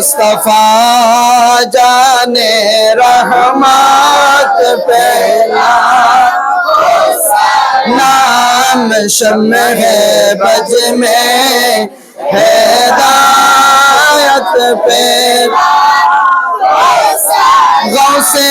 মুস্তফা জানে রহমত পেলা নাম শম है बज में हैदायत पे गौ से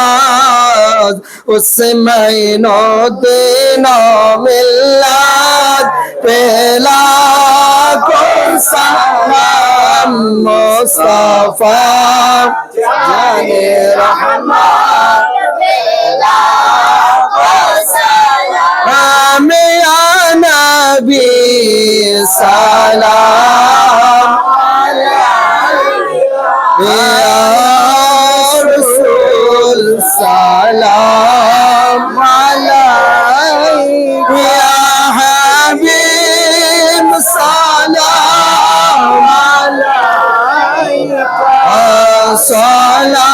ناز اس میں نو دینو ملت پہلا کون سا نام مصطفیٰ جان رحمت پہلا کون سا نام نبی سلام علیہ Sala